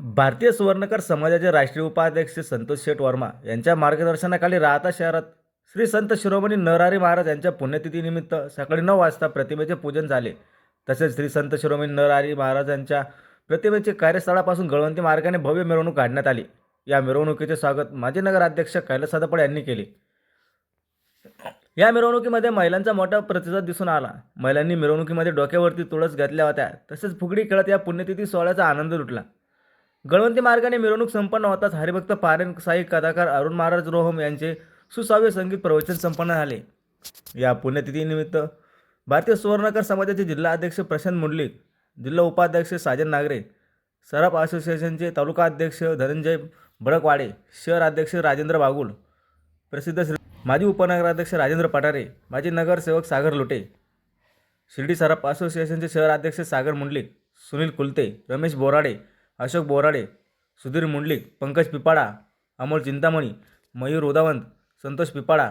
भारतीय सुवर्णकर समाजाचे राष्ट्रीय उपाध्यक्ष संतोष शेठ वर्मा यांच्या मार्गदर्शनाखाली राहता शहरात श्री संत शिरोमणी नरहरी महाराज यांच्या पुण्यतिथीनिमित्त सकाळी नऊ वाजता प्रतिमेचे पूजन झाले. तसेच श्री संत शिरोमणी नरहरी महाराजांच्या प्रतिमेचे कार्यस्थळापासून गळवंती मार्गाने भव्य मिरवणूक काढण्यात आली. या मिरवणुकीचे स्वागत माजी नगराध्यक्ष कैलास सदापड यांनी केले. या मिरवणुकीमध्ये महिलांचा मोठा प्रतिसाद दिसून आला. महिलांनी मिरवणुकीमध्ये डोक्यावरती तुळस घातल्या होत्या. तसेच फुगडी खेळत या पुण्यतिथी सोहळ्याचा आनंद लुटला. गळवंती मार्गाने मिरवणूक संपन्न होताच हरिभक्त पारायण साई कथाकार अरुण महाराज रोहम यांचे सुसाव्य संगीत प्रवचन संपन्न झाले. या पुण्यतिथीनिमित्त भारतीय सुवर्णकर समाजाचे जिल्हा अध्यक्ष प्रशांत मुंडलिक जिल्हा उपाध्यक्ष साजन नागरे सराफ असोसिएशनचे तालुका अध्यक्ष धनंजय भडकवाडे शहर अध्यक्ष राजेंद्र बागुल प्रसिद्ध श्री माजी उपनगराध्यक्ष राजेंद्र पठारे माजी नगरसेवक सागर लोटे शिर्डी सराफ असोसिएशनचे शहर अध्यक्ष सागर मुंडलिक सुनील कुलते रमेश बोराडे अशोक बोराडे सुधीर मुंडलिक पंकज पिपाडा अमोल चिंतामणी मयूर उदावंत संतोष पिपाडा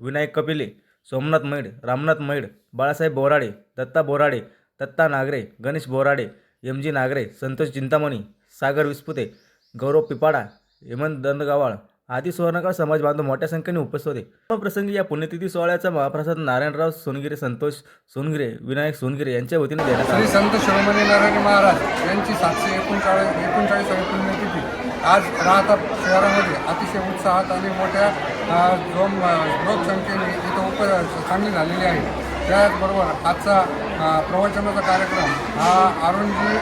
विनायक कपिले सोमनाथ मैड रामनाथ मैड बाळासाहेब बोराडे दत्ता बोराडे दत्ता नागरे गणेश बोराडे एम जी नागरे संतोष चिंतामणी सागर विस्पुते गौरव पिपाडा हेमंत दंदगावाळ आदी सुवर्णकाळ समाज बांधव मोठ्या संख्येने उपस्थित होते. प्रसंगी या पुण्यतिथी सोहळ्याचा महाप्रसाद नारायणराव सोनगिरे संतोष सोनगिरे विनायक सोनगिरे यांच्या वतीने देण्यात आला. संत शिरोमणी नारायण महाराज यांची सातशे एकोणचाळीस एकोणचाळीसावी पुण्यतिथी. आज राहता शहरामध्ये अतिशय उत्साहात आणि मोठ्या जोम लोकसंख्येने इथं उप चांगली झालेली आहे. त्याचबरोबर आजचा प्रवचनाचा कार्यक्रम हा अरुणजी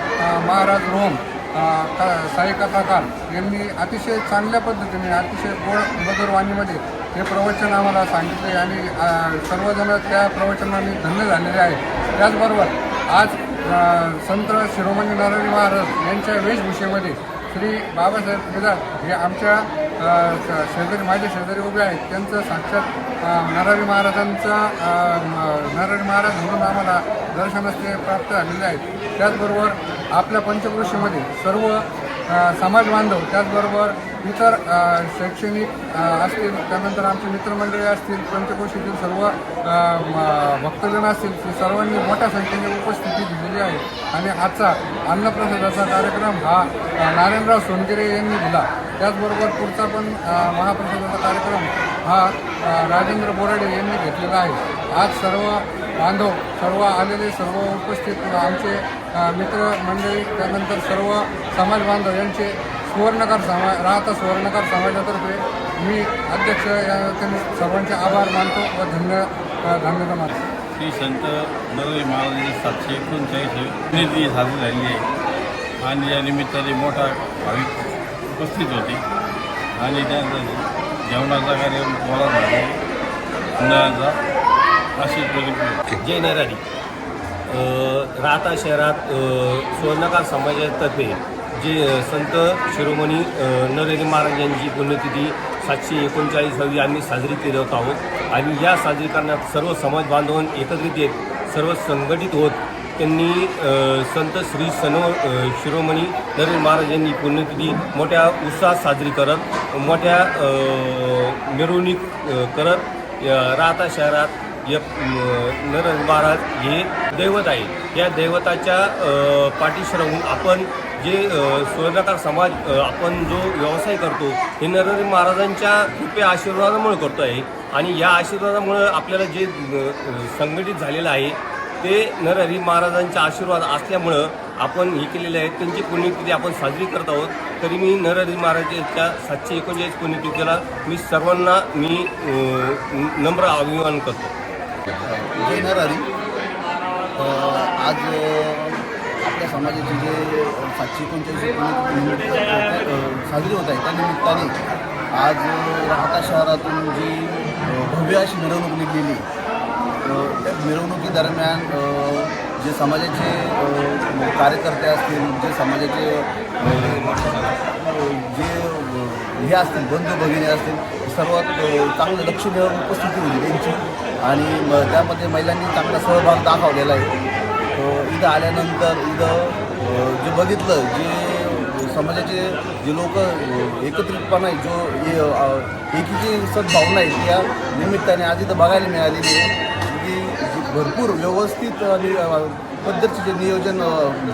महाराज रोम का- साई कथाकार यांनी अतिशय चांगल्या पद्धतीने अतिशय गोड मधुरवाणीमध्ये हे प्रवचन आम्हाला सांगितले आणि सर्वजण त्या प्रवचनाने धन्य झालेले आहे त्याचबरोबर आज संत शिरोमणी नारायण महाराज यांच्या वेशभूषेमध्ये श्री बाबासाहेब केदार हे आमच्या शेजारी माझे शेजारी उभे आहेत. त्यांचं साक्षात नारायण महाराजांचा अ, महाराज म्हणून आम्हाला दर्शनास ते प्राप्त झालेले आहेत. त्याचबरोबर आपल्या पंचक्रोशीमध्ये सर्व समाज बांधव त्याचबरोबर इतर शैक्षणिक असतील त्यानंतर आमचे मित्रमंडळी असतील पंचकोशीतील सर्व भक्तजन असतील ते सर्वांनी मोठ्या संख्येने उपस्थिती दिलेली आहे. आणि आजचा अन्नप्रसादाचा कार्यक्रम हा नारायणराव सोनगिरे यांनी दिला. त्याचबरोबर पुढचा पण महाप्रसादाचा कार्यक्रम हा राजेंद्र बोराडे यांनी घेतलेला आहे. आज सर्व बांधव सर्व आलेले सर्व उपस्थित आमचे मित्रमंडळी त्यानंतर सर्व समाज बांधव यांचे सुवर्णकार समा राहता सुवर्णकार समाजातर्फे मी अध्यक्ष या त्यांनी सर्वांचे आभार मानतो व धन्य धन्यवाद मानतो. श्री संत नरवी महाराजांची सातशे एकोणचाळीस पुण्यतिथी साजरी झाली आहे. आणि या निमित्ताने मोठा भाविक उपस्थित होते. आणि त्यानंतर जेवणाचा कार्यक्रम झाला उन्हाळ्याचा अशी प्रगती जय नरारी राहता शहरात अ, सुवर्णकार समाजातर्फे जे संत शिरोमणी नरेंद्र महाराज यांची पुण्यतिथी सातशे एकोणचाळीसावी आम्ही साजरी करत आहोत. आणि या साजरी करण्यात सर्व समाज बांधवां एकत्रित येत सर्व संघटित होत त्यांनी संत श्री सनो शिरोमणी नरेंद्र महाराज यांनी पुण्यतिथी मोठ्या उत्साहात साजरी करत मोठ्या मिरवणूक करत राहता शहरात या नर महाराज हे दैवत आहे या दैवताच्या पाठीशी राहून आपण जे अ, सुवर्णकार समाज आपण जो व्यवसाय करतो हे नरहरी महाराजांच्या कृपया आशीर्वादामुळे करतो आहे. आणि या आशीर्वादामुळं आपल्याला जे संघटित झालेलं आहे ते नरहरी महाराजांचा आशीर्वाद असल्यामुळं आपण हे केलेले आहे. त्यांची पुण्यतिथी आपण साजरी करत आहोत. तरी मी नरहरी महाराजांच्या सातशे एकोणचाळीस पुण्यतिथीला मी सर्वांना मी नम्र अभिमान करतो. नरहरी अ, आज आपल्या समाजाची जे सातशे एकोणचाळीस साजरी होत आहे त्या निमित्ताने आज राहता शहरातून जी भव्य अशी मिरवणूक निघलेली मिरवणुकीदरम्यान जे समाजाचे कार्यकर्ते असतील जे समाजाचे जे हे असतील बंधू भगिनी असतील सर्वात चांगलं लक्षणीय उपस्थिती होती त्यांची. आणि म त्यामध्ये महिलांनी चांगला सहभाग दाखवलेला आहे. इथं आल्यानंतर इथं जे बघितलं जे समाजाचे जे लोक एकत्रितपणा आहे जो एकीची सद्भावना आहे त्या निमित्ताने आज इथं बघायला मिळालेली आहे. की जी भरपूर व्यवस्थित आणि पद्धतीचे जे नियोजन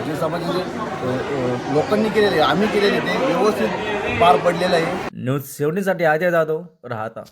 जे समाजाचे लोकांनी केलेले आहे, आम्ही केलेले ते व्यवस्थित पार पडलेलं आहे. न्यूज सेवणीसाठी अजय जाधव राहता.